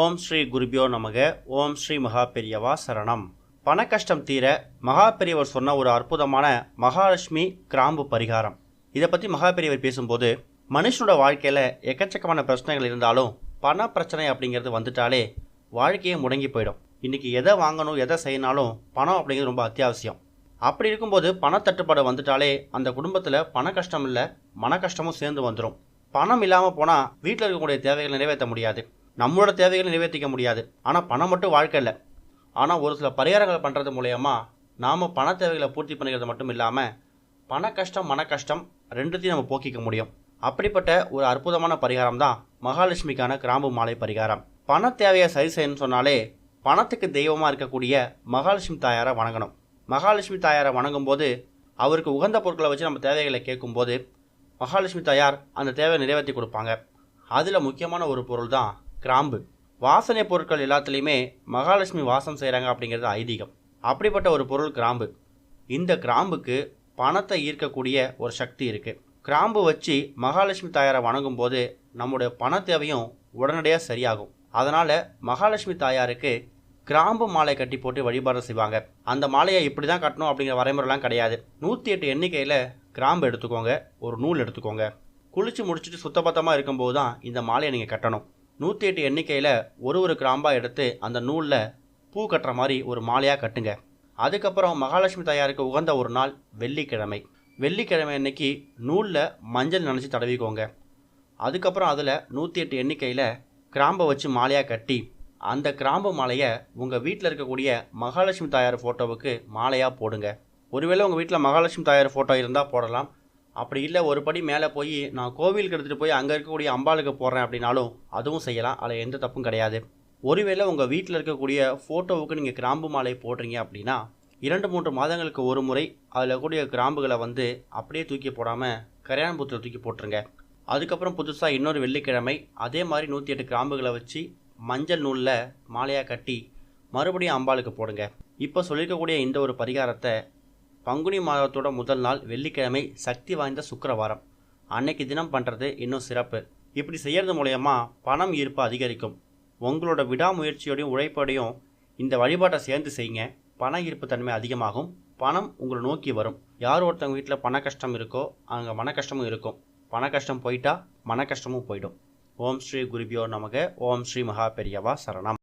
ஓம் ஸ்ரீ குருபியோ நமக. ஓம் ஸ்ரீ மகா பெரியவா சரணம். பண கஷ்டம் தீர மகா பெரியவர் சொன்ன ஒரு அற்புதமான மகாலட்சுமி கிராம்பு பரிகாரம். இதை பற்றி மகா பெரியவர் பேசும்போது மனுஷனோட வாழ்க்கையில் எக்கச்சக்கமான பிரச்சனைகள் இருந்தாலும் பண பிரச்சனை அப்படிங்கிறது வந்துட்டாலே வாழ்க்கையே முடங்கி போயிடும். இன்றைக்கி எதை வாங்கணும் எதை செய்யணாலும் பணம் அப்படிங்கிறது ரொம்ப அத்தியாவசியம். அப்படி இருக்கும்போது பணத்தட்டுப்பாடு வந்துட்டாலே அந்த குடும்பத்தில் பண கஷ்டம் இல்லை மன கஷ்டமும் சேர்ந்து வந்துடும் பணம் இல்லாமல் போனால் வீட்டில் இருக்கக்கூடிய தேவைகள் நிறைவேற்ற முடியாது. நம்மளோட தேவைகளை நிறைவேற்றிக்க முடியாது. ஆனால் பணம் மட்டும் வாழ்க்கை இல்லை. ஆனால் ஒரு சில பரிகாரங்கள் பண்ணுறது மூலயமா நாம் பண தேவைகளை பூர்த்தி பண்ணிக்கிறது மட்டும் இல்லாமல் பண கஷ்டம் மன கஷ்டம் ரெண்டுத்தையும் நம்ம போக்கிக்க முடியும். அப்படிப்பட்ட ஒரு அற்புதமான பரிகாரம் தான் மகாலட்சுமிக்கான கிராம்பு மாலை பரிகாரம். பண தேவையை சரி செய்யணும்னு சொன்னாலே பணத்துக்கு தெய்வமாக இருக்கக்கூடிய மகாலட்சுமி தாயாரை வணங்கணும். மகாலட்சுமி தாயாரை வணங்கும் போது அவருக்கு உகந்த பொருட்களை வச்சு நம்ம தேவைகளை கேட்கும்போது மகாலட்சுமி தாயார் அந்த தேவையை நிறைவேற்றி கொடுப்பாங்க. அதில் முக்கியமான ஒரு பொருள் தான் கிராம்பு. வாசனை பொருட்கள் எல்லாத்துலேயுமே மகாலட்சுமி வாசம் செய்கிறாங்க அப்படிங்கிறது ஐதீகம். அப்படிப்பட்ட ஒரு பொருள் கிராம்பு. இந்த கிராம்புக்கு பணத்தை ஈர்க்கக்கூடிய ஒரு சக்தி இருக்குது கிராம்பு வச்சு மகாலட்சுமி தாயாரை வணங்கும் போது நம்முடைய பண தேவையும் உடனடியாக சரியாகும். அதனால் மகாலட்சுமி தாயாருக்கு கிராம்பு மாலை கட்டி போட்டு வழிபாடு செய்வாங்க. அந்த மாலையை இப்படி தான் கட்டணும் அப்படிங்கிற வரைமுறைலாம் கிடையாது. நூற்றி எட்டு எண்ணிக்கையில் கிராம்பு எடுத்துக்கோங்க. ஒரு நூல் எடுத்துக்கோங்க. குளிச்சு முடிச்சுட்டு சுத்தபத்தமாக இருக்கும்போது தான் இந்த மாலையை நீங்கள் கட்டணும். நூற்றி எட்டு எண்ணிக்கையில் ஒரு ஒரு கிராம்பாக எடுத்து அந்த நூலில் பூ கட்டுற மாதிரி ஒரு மாலையாக கட்டுங்க. அதுக்கப்புறம் மகாலட்சுமி தாயாருக்கு உகந்த ஒரு நாள் வெள்ளிக்கிழமை. வெள்ளிக்கிழமை அன்னைக்கு நூலில் மஞ்சள் நினச்சி தடவிக்கோங்க. அதுக்கப்புறம் அதில் நூற்றி எட்டு எண்ணிக்கையில் கிராம்பை வச்சு மாலையாக கட்டி அந்த கிராம்பு மாலையை உங்கள் வீட்டில் இருக்கக்கூடிய மகாலட்சுமி தாயார் ஃபோட்டோவுக்கு மாலையாக போடுங்க. ஒருவேளை உங்கள் வீட்டில் மகாலட்சுமி தாயார் ஃபோட்டோ இருந்தால் போடலாம். அப்படி இல்லை ஒரு படி மேலே போய் நான் கோவிலுக்கு எடுத்துகிட்டு போய் அங்கே இருக்கக்கூடிய அம்பாளுக்கு போடுறேன் அப்படின்னாலும் அதுவும் செய்யலாம். அதில் எந்த தப்பும் கிடையாது. ஒருவேளை உங்கள் வீட்டில் இருக்கக்கூடிய ஃபோட்டோவுக்கு நீங்கள் கிராம்பு மாலை போடுறீங்க அப்படின்னா இரண்டு மூன்று மாதங்களுக்கு ஒரு முறை அதில் கூடிய கிராம்புகளை வந்து அப்படியே தூக்கி போடாமல் கரையான் புத்தில் தூக்கி போட்டுருங்க. அதுக்கப்புறம் புதுசாக இன்னொரு வெள்ளிக்கிழமை அதே மாதிரி நூற்றி எட்டு கிராம்புகளை வச்சு மஞ்சள் நூலில் மாலையாக கட்டி மறுபடியும் அம்பாளுக்கு போடுங்க. இப்போ சொல்லியிருக்கக்கூடிய இந்த ஒரு பரிகாரத்தை பங்குனி மாதத்தோட முதல் நாள் வெள்ளிக்கிழமை சக்தி வாய்ந்த சுக்கிரவாரம். அன்னைக்கு தினம் பண்ணுறது இன்னும் சிறப்பு. இப்படி செய்கிறது மூலயமா பணம் ஈர்ப்பு அதிகரிக்கும். உங்களோட விடாமுயற்சியோடையும் உழைப்போடையும் இந்த வழிபாட்டை சேர்ந்து செய்யுங்க. பண ஈர்ப்பு தன்மை அதிகமாகும். பணம் உங்களை நோக்கி வரும். யார் ஒருத்தவங்க வீட்டில் பண கஷ்டம் இருக்கோ அங்கே மன கஷ்டமும் இருக்கும். பண கஷ்டம் போயிட்டா மன கஷ்டமும் போயிடும். ஓம் ஸ்ரீ குருபியோ நமக. ஓம் ஸ்ரீ மகா பெரியவா சரணம்.